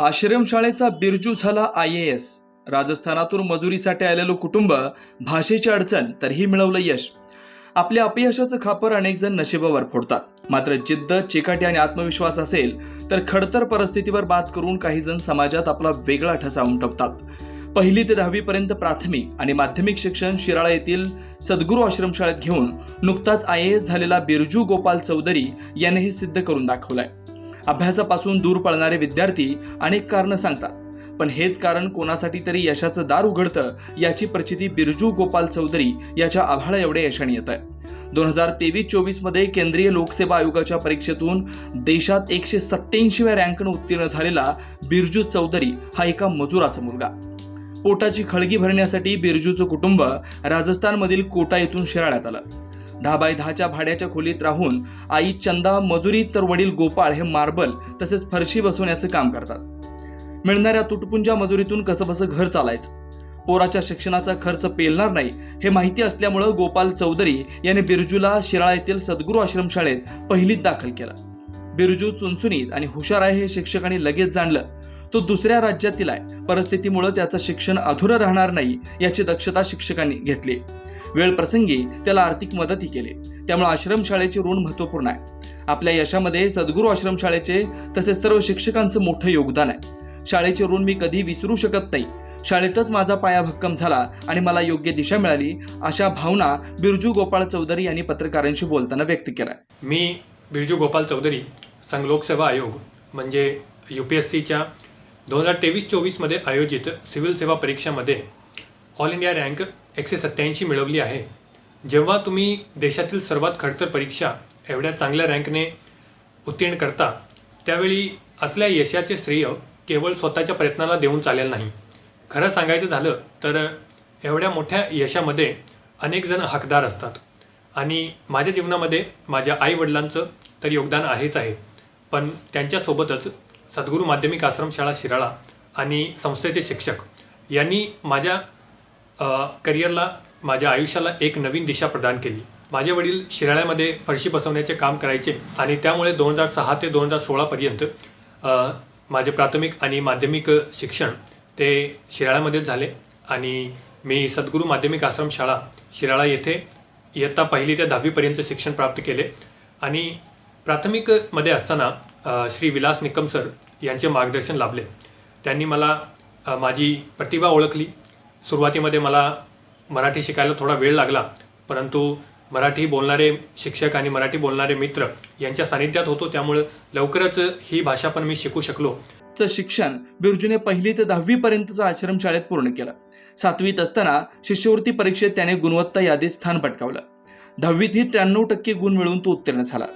आश्रमशाळेचा बिरजू झाला I A S. राजस्थानातून मजुरीसाठी आलेलं कुटुंब भाषेची अडचण तरीही मिळवलं यश. आपल्या अपयशाचं खापर अनेक जण नशिबावर फोडतात. मात्र जिद्द चिकाटी आणि आत्मविश्वास असेल तर खडतर परिस्थितीवर बात करून काही जण समाजात आपला वेगळा ठसा उमटवतात. पहिली ते दहावीपर्यंत प्राथमिक आणि माध्यमिक शिक्षण शिराळा येथील सद्गुरू आश्रमशाळेत घेऊन नुकताच आय ए एस झालेला बिरजू गोपाल चौधरी याने हे सिद्ध करून दाखवलंय. अभ्यासापासून दूर पळणारे विद्यार्थी अनेक कारणं सांगतात. पण हेच कारण कोणासाठी तरी यशाचं दार उघडतं याची प्रचिती बिरजू गोपाल चौधरी याच्या आभाळा एवढ्या यशाने येत आहे दोन हजार तेवीस चोवीसमध्ये केंद्रीय लोकसेवा आयोगाच्या परीक्षेतून देशात एकशे सत्याऐंशीव्या रँकनं उत्तीर्ण झालेला बिरजू चौधरी हा एका मजुराचा मुलगा. पोटाची खळगी भरण्यासाठी बिरजूचं कुटुंब राजस्थानमधील कोटा येथून शिराळ्यात आलं. दहा बाय दहाच्या भाड्याच्या खोलीत राहून आई चंदा मजुरी तर वडील गोपाळ हे मार्बल तसेच फरशी बसवण्याचं काम करतात. मिळणाऱ्या तुटपुंजा मजुरीतून कसंबसं घर चालायचं? पोराच्या शिक्षणाचा खर्च पेलणार नाही हे माहिती असल्यामुळं गोपाल चौधरी याने बिरजूला शिराळा येथील सद्गुरू आश्रमशाळेत पहिलीत दाखल केला. बिरजू चुनचुनीत आणि हुशार आहे हे शिक्षकांनी लगेच जाणलं. तो दुसऱ्या राज्यातील आहे. परिस्थितीमुळे त्याचं शिक्षण अधुरं राहणार नाही याची दक्षता शिक्षकांनी घेतली. वेळ प्रसंगी त्याला आर्थिक मदतही केली. त्यामुळे आश्रमशाळेचे ऋण महत्त्वपूर्ण आहे. आपल्या यशामध्ये सद्गुरू आश्रमशाळेचे तसेच सर्व शिक्षकांचं मोठं योगदान आहे. शाळेचे ऋण मी कधी विसरू शकत नाही. शाळेतच माझा पाया भक्कम झाला आणि मला योग्य दिशा मिळाली अशा भावना बिरजू गोपाळ चौधरी यांनी पत्रकारांशी बोलताना व्यक्त केल्या. मी बिरजू गोपाल चौधरी संघ लोकसेवा आयोग म्हणजे यू पी एस सीच्या दोन हजार तेवीस चोवीसमध्ये आयोजित सिव्हिल सेवा परीक्षामध्ये ऑल इंडिया रँक एकशे सत्त्याऐंशी मिळवली आहे. जेव्हा तुम्ही देशातील सर्वात खडतर परीक्षा एवढ्या चांगल्या रँकने उत्तीर्ण करता त्यावेळी असल्या यशाचे श्रेय केवळ स्वतःच्या प्रयत्नाला देऊन चालेल नाही. खरं सांगायचं झालं तर एवढ्या मोठ्या यशामध्ये अनेक जण हकदार असतात. आणि माझ्या जीवनामध्ये माझ्या आईवडिलांचं तर योगदान आहेच आहे. पण त्यांच्यासोबतच सद्गुरू माध्यमिक आश्रमशाळा शिराळा आणि संस्थेचे शिक्षक यांनी माझ्या करिअरला माझ्या आयुष्याला एक नवीन दिशा प्रदान केली. माझे वडील शिराळ्यामध्ये फरशी बसवण्याचे काम करायचे आणि त्यामुळे दोन हजार सहा ते दोन हजार सोळापर्यंत माझे प्राथमिक आणि माध्यमिक शिक्षण ते शिराळ्यामध्येच झाले आणि मी सद्गुरू माध्यमिक आश्रमशाळा शिराळा येथे इयत्ता पहिली ते दहावीपर्यंत शिक्षण प्राप्त केले आणि प्राथमिकमध्ये असताना श्री विलास निकम सर यांचे मार्गदर्शन लाभले. त्यांनी मला माझी प्रतिभा ओळखली सुरुवातीमध्ये मला मराठी शिकायला थोडा वेळ लागला परंतु मराठी बोलणारे शिक्षक आणि मराठी बोलणारे मित्र यांच्या सानिध्यात होतो त्यामुळं लवकरच ही भाषा पण मी शिकू शकलो. चं शिक्षण बिरजूने पहिली ते दहावी पर्यंतचं आश्रमशाळेत पूर्ण केलं. सातवीत असताना शिष्यवृत्ती परीक्षेत त्याने गुणवत्ता यादीत स्थान पटकावलं. दहावीतही त्र्याण्णव टक्के गुण मिळवून तो उत्तीर्ण झाला.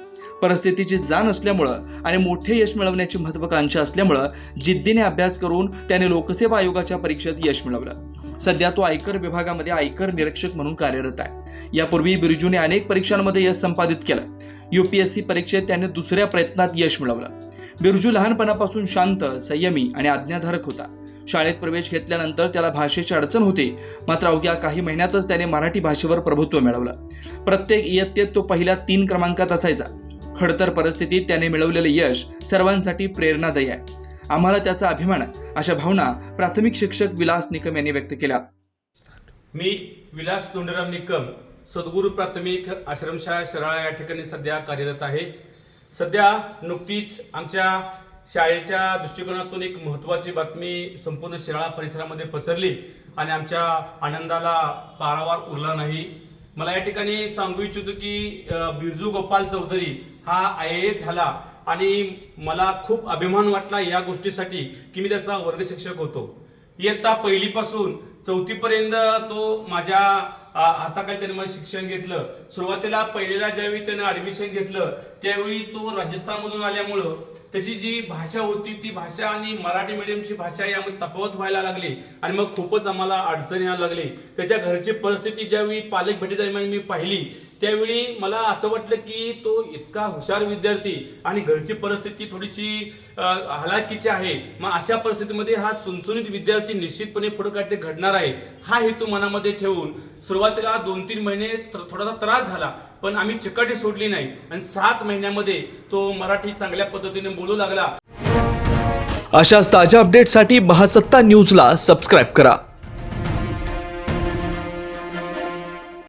परिस्थितीची जाण असल्यामुळं आणि मोठे यश मिळवण्याची महत्वाकांक्षा असल्यामुळं जिद्दीने अभ्यास करून त्याने लोकसेवा आयोगाच्या परीक्षेत यश मिळवलं. सध्या तो आयकर विभागामध्ये आयकर निरीक्षक म्हणून कार्यरत आहे. यापूर्वी बिरजूने अनेक परीक्षांमध्ये यश संपादित केलं. युपीएससी परीक्षेत त्याने दुसऱ्या प्रयत्नात यश मिळवलं. बिरजू लहानपणापासून शांत संयमी आणि आज्ञाधारक होता. शाळेत प्रवेश घेतल्यानंतर त्याला भाषेची अडचण होती. मात्र अवघ्या काही महिन्यातच त्याने मराठी भाषेवर प्रभुत्व मिळवलं. प्रत्येक इयत्तेत तो पहिल्या तीन क्रमांकात असायचा. खडतर परिस्थितीत त्याने मिळवलेलं यश सर्वांसाठी प्रेरणादायी आहे. आम्हाला त्याचा अभिमान आहे अशा भावना प्राथमिक शिक्षक विलास निकम यांनी व्यक्त केल्या. मी विलास तोंडराम निकम सद्गुरू प्राथमिक आश्रमशाळा शराळा या ठिकाणी सध्या कार्यरत आहे. सध्या नुकतीच आमच्या शाळेच्या दृष्टिकोनातून एक महत्त्वाची बातमी संपूर्ण शिराळा परिसरामध्ये पसरली आणि आमच्या आनंदाला पारावार उरला नाही. मला या ठिकाणी सांगू इच्छितो की बिरजू गोपाल चौधरी हा आय ए झाला. आणि मला खूप अभिमान वाटला या गोष्टीसाठी की मी त्याचा वर्ग शिक्षक होतो. इयत्ता पहिलीपासून चौथीपर्यंत तो माझ्या आ, हाताखाली त्याने माझं शिक्षण घेतलं. सुरुवातीला पहिलीला ज्यावेळी त्याने ॲडमिशन घेतलं त्यावेळी तो राजस्थानमधून आल्यामुळं त्याची जी भाषा होती ती भाषा आणि मराठी मीडियमची भाषा यामध्ये तफावत व्हायला लागली आणि मग खूपच आम्हाला अडचणी यायला लागली. त्याच्या घरची परिस्थिती ज्यावेळी पालक भेटीदरम्यान मी पाहिली त्यावेळी मला असं वाटलं की तो इतका हुशार विद्यार्थी आणि घरची परिस्थिती थोडीशी अ, हलाखीची आहे. मग अशा परिस्थितीमध्ये हा चुनचुनीत विद्यार्थी निश्चितपणे पुढे ते घडणार आहे. हा हेतू मनामध्ये ठेवून सुरुवातीला दोन तीन महिने थोडासा त्रास झाला. पण आम्ही चिकाटी सोडली नाही. आणि सहाच महिन्यामध्ये तो मराठी चांगल्या पद्धतीने बोलू लागला. अशाच ताज्या अपडेटसाठी बहासत्ता न्यूजला सबस्क्राईब करा.